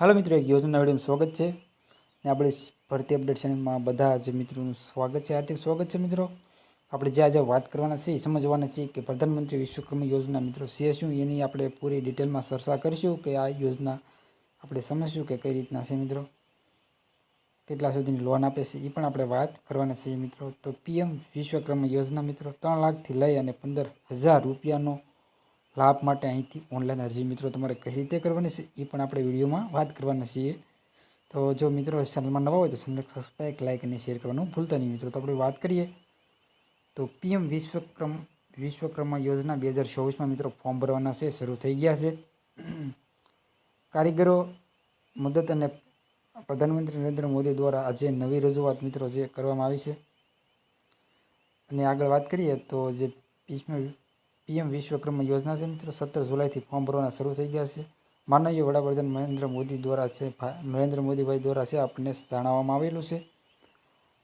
હાલો મિત્રો, એક યોજના વિડીયોમાં સ્વાગત છે ને આપણે ભરતી અપડેટ ચેનલમાં બધા જ મિત્રોનું સ્વાગત છે, હાર્દિક સ્વાગત છે મિત્રો. આપણે જે આજે વાત કરવાના છે એ સમજવાના છીએ કે પ્રધાનમંત્રી વિશ્વકર્મા યોજના મિત્રો છે શું, એની આપણે પૂરી ડિટેલમાં ચર્ચા કરીશું કે આ યોજના આપણે સમજશું કે કઈ રીતના છે મિત્રો. કેટલા સુધીની લોન આપે છે એ પણ આપણે વાત કરવાના છીએ મિત્રો. તો પીએમ વિશ્વકર્મા યોજના મિત્રો, ત્રણ લાખથી લઈ અને પંદર હજાર રૂપિયાનો લાભ માટે અહીંથી ઓનલાઈન અરજી મિત્રો તમારે કઈ રીતે કરવાની છે એ પણ આપણે વિડીયોમાં વાત કરવાના છીએ. તો જો મિત્રો ચેનલમાં નવા હોય તો ચેનલ સબસ્ક્રાઈબ લાઇક અને શેર કરવાનું ભૂલતા નહીં મિત્રો. તો આપણે વાત કરીએ. તો પીએમ વિશ્વક્રમ, વિશ્વકર્મા યોજના બે હજાર ચોવીસમાં મિત્રો ફોર્મ ભરવાના છે, શરૂ થઈ ગયા છે. કારીગરો મદદ અને પ્રધાનમંત્રી નરેન્દ્ર મોદી દ્વારા આજે નવી રજૂઆત મિત્રો જે કરવામાં આવી છે. અને આગળ વાત કરીએ તો જે પીએમ વિશ્વકર્મા યોજના છે મિત્રો. સત્તર જુલાઈથી ફોર્મ ભરવાના શરૂ થઈ ગયા છે. માનનીય વડાપ્રધાન નરેન્દ્ર મોદી દ્વારા છે નરેન્દ્ર મોદીભાઈ દ્વારા છે આપણને જણાવવામાં આવેલું છે.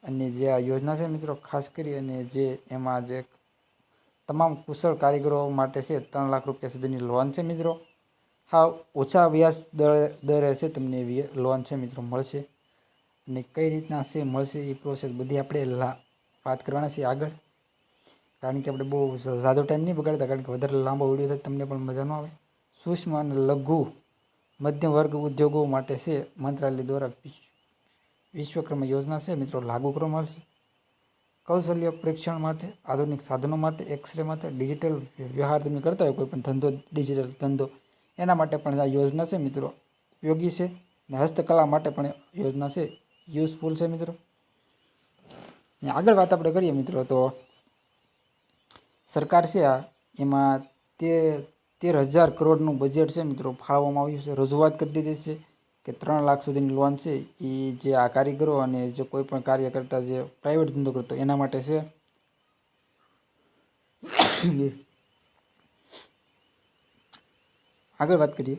અને જે આ યોજના છે મિત્રો, ખાસ કરી અને જે એમાં જે તમામ કુશળ કારીગરો માટે છે, ત્રણ લાખ રૂપિયા સુધીની લોન છે મિત્રો. હા, ઓછા વ્યાજ દર, દરે છે તમને લોન છે મિત્રો મળશે. અને કઈ રીતના છે, મળશે એ પ્રોસેસ બધી આપણે વાત કરવાના છીએ આગળ. કારણ કે આપણે બહુ ઝાદો ટાઈમ નહીં બગાડતા, કારણ કે વધારે લાંબો વીડિયો થાય તમને પણ મજા ન આવે. સૂક્ષ્મ અને લઘુ મધ્યમ વર્ગ ઉદ્યોગો માટે છે મંત્રાલય દ્વારા વિશ્વકર્મ યોજના છે. મિત્રો, લાગુ કરવામાં આવશે. કૌશલ્ય પરીક્ષણ માટે, આધુનિક સાધનો માટે એક્સરે માટે ડિજિટલ વ્યવહાર તમે કરતા હોય કોઈ પણ ધંધો ડિજિટલ ધંધો, એના માટે પણ આ યોજના છે, મિત્રો. ઉપયોગી છે ને હસ્તકલા માટે પણ યોજના છે. યુઝફુલ છે, મિત્રો. ને આગળ વાત આપણે કરીએ, મિત્રો, તો સરકાર છે આ, એમાં તે તેર હજાર કરોડનું બજેટ છે મિત્રો, ફાળવવામાં આવ્યું છે. રજૂઆત કરી દીધી છે કે ત્રણ લાખ સુધીની લોન છે, એ જે આ કારીગરો અને જે કોઈ પણ કાર્ય કરતા જે પ્રાઇવેટ ધંધો કરતો, એના માટે છે. આગળ વાત કરીએ.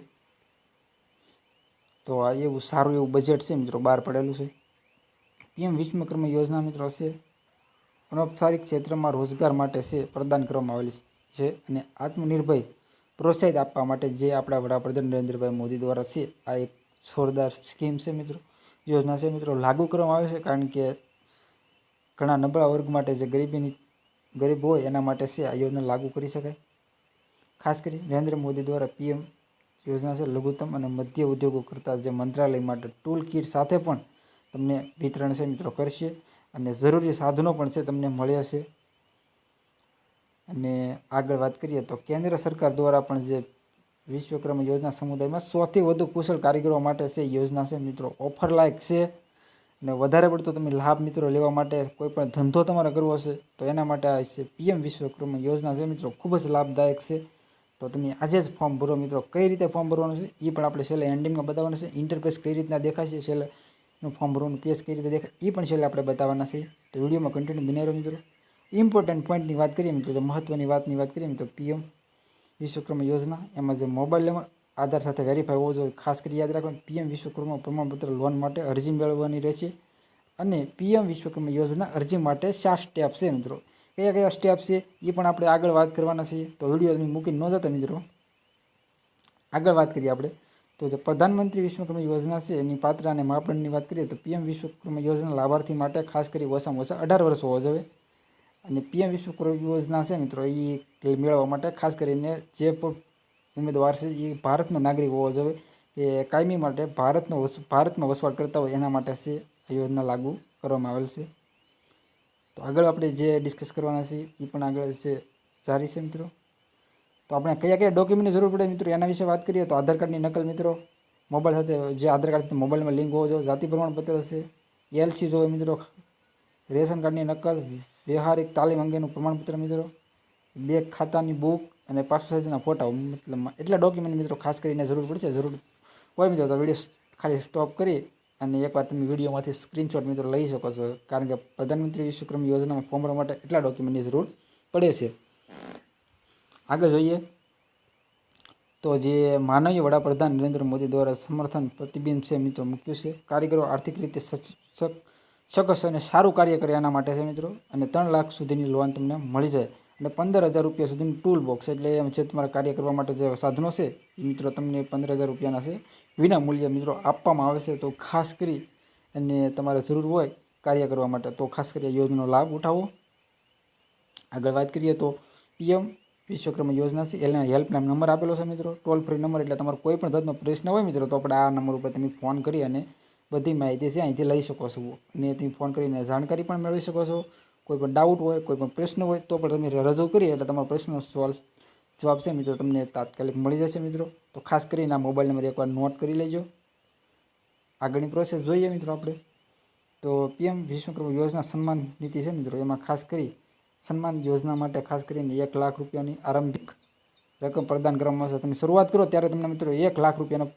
તો આ એવું સારું એવું બજેટ છે મિત્રો, બહાર પડેલું છે. પીએમ વિશ્વકર્મા યોજના મિત્રો છે અનૌપચારિક ક્ષેત્રમાં રોજગાર માટે છે, પ્રદાન કરવામાં આવેલી છે અને આત્મનિર્ભર પ્રોત્સાહિત આપવા માટે જે આપણા વડાપ્રધાન નરેન્દ્રભાઈ મોદી દ્વારા છે, આ એક જોરદાર સ્કીમ છે મિત્રો. યોજના છે મિત્રો. લાગુ કરવામાં આવે છે કારણ કે ઘણા નબળા વર્ગ માટે જે ગરીબીની, ગરીબ હોય એના માટે છે, આ યોજના લાગુ કરી શકાય. ખાસ કરી નરેન્દ્ર મોદી દ્વારા પીએમ યોજના છે, લઘુત્તમ અને મધ્ય ઉદ્યોગો કરતા જે મંત્રાલય માટે ટૂલ કિટ સાથે પણ તમને વિતરણ છે મિત્રો કરશે અને જરૂરી સાધનો પણ છે તમને મળ્યા છે. અને આગળ વાત કરીએ તો કેન્દ્ર સરકાર દ્વારા પણ જે વિશ્વક્રમ યોજના સમુદાયમાં સૌથી વધુ કુશળ કારીગરો માટે છે યોજના છે મિત્રો. ઓફર લાયક છે અને વધારે પડતો તમે લાભ મિત્રો લેવા માટે કોઈ પણ ધંધો તમારે કરવો છે તો એના માટે આ છે પીએમ વિશ્વક્રમ યોજના છે મિત્રો. ખૂબ જ લાભદાયક છે. તો તમે આજે જ ફોર્મ ભરો મિત્રો. કઈ રીતે ફોર્મ ભરવાનું છે એ પણ આપણે છેલ્લે એન્ડિંગમાં બતાવવાનું છે. ઇન્ટરફેસ કઈ રીતના દેખાશે? છેલ્લે નું ફોર્મ ભરવાનું પેજ કઈ રીતે દેખાય એ પણ છેલ્લે આપણે બતાવવાના છે તો વિડીયોમાં કન્ટિન્યુ બને રહ્યો મિત્રો. ઇમ્પોર્ટન્ટ પોઈન્ટની વાત કરીએ મિત્રો, તો મહત્ત્વની વાતની વાત કરીએ તો પીએમ વિશ્વકર્મા યોજના. એમાં જે મોબાઈલ નંબર આધાર સાથે વેરીફાઈ હોવો જોઈએ. ખાસ કરી યાદ રાખવાનું પીએમ વિશ્વકર્મા પ્રમાણપત્ર લોન માટે અરજી મેળવવાની રહેશે. અને પીએમ વિશ્વકર્મા યોજના અરજી માટે ચાર સ્ટેપ છે મિત્રો. કયા કયા સ્ટેપ છે એ પણ આપણે આગળ વાત કરવાના છીએ. તો વીડિયો મૂકી ન જતા મિત્રો. આગળ વાત કરીએ આપણે. તો જે પ્રધાનમંત્રી વિશ્વકર્મા યોજના છે, એની પાત્ર અને માપદંડની વાત કરીએ તો પીએમ વિશ્વકર્મા યોજના લાભાર્થી માટે ખાસ કરી ઓછામાં ઓછા અઢાર વર્ષ હોવા જોઈએ. અને પીએમ વિશ્વકર્મા યોજના છે મિત્રો, એ મેળવવા માટે ખાસ કરીને જે પણ ઉમેદવાર છે, એ ભારતનો નાગરિક હોવો જોઈએ કે કાયમી માટે ભારતનો વસ- ભારતમાં વસવાટ કરતા હોય એના માટે છે, આ યોજના લાગુ કરવામાં આવેલ છે. તો આગળ આપણે જે ડિસ્કસ કરવાના છે, એ પણ આગળ છે સારી છે મિત્રો. તો આપણે કયા કયા ડોક્યુમેન્ટની જરૂર પડે મિત્રો? એના વિશે વાત કરીએ તો આધાર કાર્ડની નકલ મિત્રો. મોબાઈલ સાથે જે આધાર કાર્ડ સાથે મોબાઈલમાં લિંક હોવો જોઈએ. જાતિ પ્રમાણપત્ર છે એલસી જોવે મિત્રો. રેશન કાર્ડની નકલ, વ્યવહારિક તાલીમ અંગેનું પ્રમાણપત્ર મિત્રો. બે ખાતાની બુક અને પાસપોર્ટ સાઇઝના ફોટા. મતલબ એટલા ડોક્યુમેન્ટ મિત્રો ખાસ કરીને જરૂર પડશે. જરૂર હોય મિત્રો તો વીડિયો ખાલી સ્ટોપ કરી અને એકવાર તમે વિડીયોમાંથી સ્ક્રીનશોટ મિત્રો લઈ શકો છો. કારણ કે પ્રધાનમંત્રી વિશ્વક્રમ યોજનામાં ફોર્મ ભરવા માટે એટલા ડોક્યુમેન્ટની જરૂર પડે છે. આગળ જોઈએ તો જે માનવીય વડાપ્રધાન નરેન્દ્ર મોદી દ્વારા સમર્થન પ્રતિબિંબ છે મિત્રો મૂક્યું છે. કારીગરો આર્થિક રીતે સકસ અને સારું કાર્ય કરે એના માટે છે મિત્રો. અને ત્રણ લાખ સુધીની લોન તમને મળી જાય. અને પંદર હજાર રૂપિયા સુધીનું ટૂલ બોક્સ એટલે એમ છે તમારા કાર્ય કરવા માટે જે સાધનો છે એ મિત્રો તમને પંદર હજાર રૂપિયાના છે. વિના મૂલ્યે મિત્રો આપવામાં આવે છે તો ખાસ કરી અને તમારે જરૂર હોય કાર્ય કરવા માટે તો ખાસ કરી આ યોજનાનો લાભ ઉઠાવો. આગળ વાત કરીએ તો પીએમ વિશ્વકર્મા યોજના છે. એના હેલ્પલાઇન નંબર આપેલો છે મિત્રો. ટોલ ફ્રી નંબર એટલે તમારો કોઈ પણ જાતનો પ્રશ્ન હોય મિત્રો, તો આપણે આ નંબર ઉપર તમે ફોન કરી અને બધી માહિતી છે અહીંથી લઈ શકો છો. અને તમે ફોન કરીને જાણકારી પણ મેળવી શકો છો. કોઈ પણ ડાઉટ હોય, કોઈ પણ પ્રશ્ન હોય, તો પણ તમે રજૂ કરીએ એટલે તમારો પ્રશ્નનો સોલ્વ જવાબ છે મિત્રો, તમને તાત્કાલિક મળી જશે મિત્રો. તો ખાસ કરીને આ મોબાઈલ નંબર એકવાર નોટ કરી લેજો. આગળની પ્રોસેસ જોઈએ મિત્રો આપણે. તો પીએમ વિશ્વકર્મા યોજના સન્માન નીતિ છે મિત્રો, એમાં ખાસ કરી સન્માન યોજના માટે ખાસ કરીને એક લાખ રૂપિયાની આરંભિક રકમ પ્રદાન કરવામાં આવશે. તમે શરૂઆત કરો ત્યારે તમને મિત્રો એક લાખ રૂપિયાના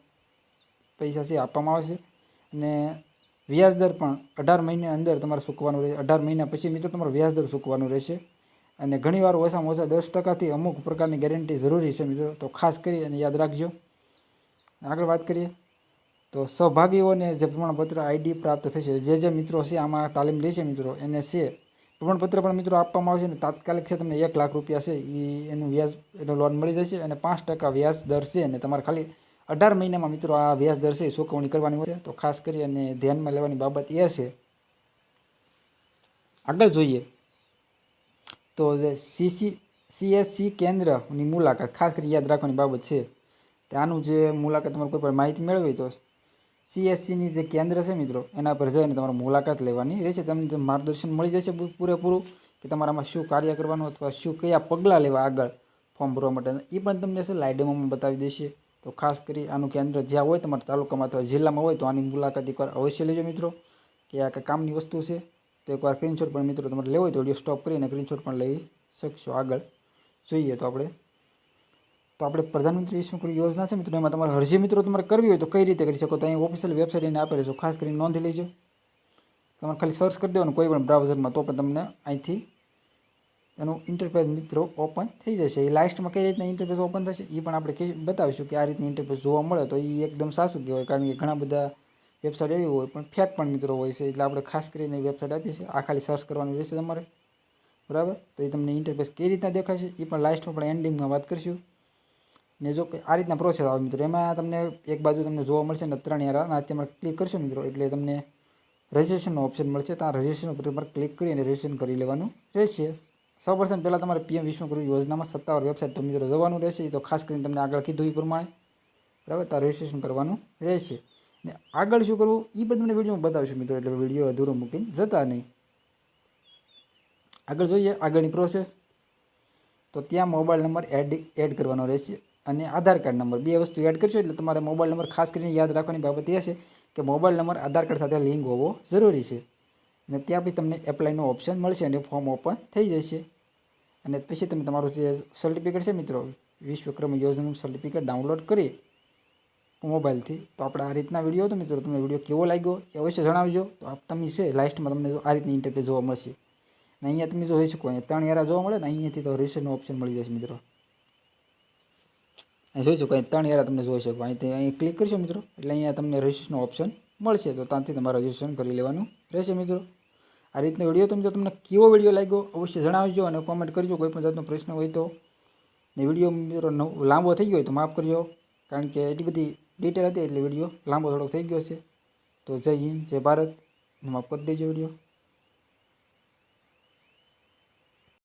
પૈસા છે આપવામાં આવશે. અને વ્યાજ દર પણ અઢાર મહિને અંદર તમારે ચૂકવાનું રહેશે. અઢાર મહિના પછી મિત્રો તમારો વ્યાજ દર ચૂકવાનું રહેશે. અને ઘણીવાર ઓછામાં ઓછા દસ ટકાથી અમુક પ્રકારની ગેરંટી જરૂરી છે મિત્રો. તો ખાસ કરી અને યાદ રાખજો. આગળ વાત કરીએ. તો સહભાગીઓને જે પ્રમાણપત્ર આઈડી પ્રાપ્ત થશે. જે જે મિત્રો છે આમાં તાલીમ લે છે મિત્રો. એને છે પ્રમાણપત્ર પણ મિત્રો આપવામાં આવશે અને તાત્કાલિક છે તમને એક લાખ રૂપિયા છે એ એનું વ્યાજ, એનો લોન મળી જશે અને પાંચ ટકા વ્યાજ દર છે અને તમારે ખાલી અઢાર મહિનામાં મિત્રો આ વ્યાજ દર છે એ ચૂકવણી કરવાની હોય છે. તો ખાસ કરી અને ધ્યાનમાં લેવાની બાબત એ છે. આગળ જોઈએ. તો જે સીસી સીએસસી કેન્દ્રની મુલાકાત, ખાસ કરી યાદ રાખવાની બાબત છે. ત્યાંનું જે મુલાકાત તમારે કોઈ પણ માહિતી મેળવી તો સીએસસીની જે કેન્દ્ર છે મિત્રો, એના પર જઈને તમારે મુલાકાત લેવાની રહેશે. તમને માર્ગદર્શન મળી જશે પૂરેપૂરું કે તમારામાં શું કાર્ય કરવાનું અથવા શું કયા પગલાં લેવા આગળ ફોર્મ ભરવા માટે. એ પણ તમને છે લાઇડેમોમાં બતાવી દેશે. તો ખાસ કરી આનું કેન્દ્ર જ્યાં હોય તમારા તાલુકામાં અથવા જિલ્લામાં હોય તો આની મુલાકાત એકવાર અવશ્ય લેજો મિત્રો. કે આ કામની વસ્તુ છે, તો એકવાર સ્ક્રીનશોટ પણ મિત્રો તમારે લેવો હોય તો વીડિયો સ્ટોપ કરીને સ્ક્રીનશોટ પણ લઈ શકશો આગળ. જોઈએ તો આપણે તો આપણે પ્રધાનમંત્રી વિશ્વકર્મા યોજના છે મિત્રો, એમાં તમારે અરજી મિત્રો તમારે કરવી હોય તો કઈ રીતે કરી શકો? તો અહીં ઓફિશિયલ વેબસાઇટ એને આપેલી છે, ખાસ કરીને નોંધી લેજો. તમારે ખાલી સર્ચ કરી દેવાનું કોઈ પણ બ્રાઉઝરમાં તો પણ તમને અહીંથી એનું ઇન્ટરફેસ મિત્રો ઓપન થઈ જશે. એ લાસ્ટમાં કઈ રીતના ઇન્ટરફેસ ઓપન થશે એ પણ આપણે બતાવીશું કે આ રીતનું ઇન્ટરફેસ જોવા મળે તો એ એકદમ સાચું કહેવાય. કારણ કે ઘણા બધા વેબસાઇટ એવી હોય, પણ ફેક પણ મિત્રો હોય છે. એટલે આપણે ખાસ કરીને વેબસાઇટ આપીએ છીએ. આ ખાલી સર્ચ કરવાની રહેશે તમારે. બરાબર? તો એ તમને ઇન્ટરફેસ કઈ રીતના દેખાશે એ પણ લાસ્ટમાં પણ એન્ડિંગમાં વાત કરીશું. ને જો આ રીતના પ્રોસેસ આવે મિત્રો. એમાં તમને એક બાજુ તમને જોવા મળશે ને ત્રણ યાર અને તમારે ક્લિક કરશો મિત્રો. એટલે તમને રજિસ્ટ્રેશનનો ઓપ્શન મળશે. ત્યાં રજિસ્ટ્રેશન ઉપર તમારે ક્લિક કરીને રજિસ્ટ્રેશન કરી લેવાનું રહેશે. સૌપ્રથમ પહેલાં તમારે પીએમ વિશ્વકર્મા યોજનામાં સત્તાવાર વેબસાઇટ તો મિત્રો જવાનું રહેશે. તો ખાસ કરીને તમને આગળ કીધું એ પ્રમાણે. બરાબર? ત્યાં રજિસ્ટ્રેશન કરવાનું રહેશે. ને આગળ શું કરવું? એ બધું તમને વિડીયોમાં બતાવીશું મિત્રો. એટલે વીડિયો અધૂરો મૂકીને જતા નહીં. આગળ જોઈએ આગળની પ્રોસેસ તો ત્યાં મોબાઈલ નંબર એડ એડ કરવાનો રહેશે. અને આધાર કાર્ડ નંબર. બે વસ્તુ એડ કરશો એટલે તમારે મોબાઈલ નંબર ખાસ કરીને યાદ રાખવાની બાબત એ છે કે મોબાઈલ નંબર આધાર કાર્ડ સાથે લિંક હોવો જરૂરી છે. અને ત્યાં પછી તમને એપ્લાયનો ઓપ્શન મળશે અને ફોર્મ ઓપન થઈ જશે. અને પછી તમે તમારું જે સર્ટિફિકેટ છે મિત્રો, વિશ્વક્રમ યોજનાનું સર્ટિફિકેટ ડાઉનલોડ કરી મોબાઈલથી. તો આપણે આ રીતના વીડિયો હતો મિત્રો, તમને વીડિયો કેવો લાગ્યો એ અવશ્ય જણાવજો. તો આપ તમે છે લાસ્ટમાં તમને આ રીતની ઇન્ટરફેસ જોવા મળશે. અને અહીંયા તમે જોઈ શકો, અહીંયા ત્રણ યારા જોવા મળે ને અહીંયાથી તો રજિસ્ટ્રેશનનો ઓપ્શન મળી જશે મિત્રો. જોઈ શકો, અહીં ત્રણ એરા તમને જોઈ શકો. અહીંથી અહીં ક્લિક કરશો મિત્રો, એટલે અહીંયા તમને રજિસ્ટ્રેશનનો ઓપ્શન મળશે. તો ત્યાંથી તમારે રજિસ્ટ્રેશન કરી લેવાનું રહેશે મિત્રો. આ રીતનો વીડિયો તમે તમને કેવો વીડિયો લાગ્યો અવશ્ય જણાવજો અને કોમેન્ટ કરજો. કોઈ પણ જાતનો પ્રશ્ન હોય તો. ને વીડિયો મિત્રો લાંબો થઈ ગયો હોય તો માફ કરજો, કારણ કે એટલી બધી ડિટેલ હતી એટલે વીડિયો લાંબો થોડોક થઈ ગયો છે તો જય હિન્દ, જય ભારત. માફ કરી દેજો વીડિયો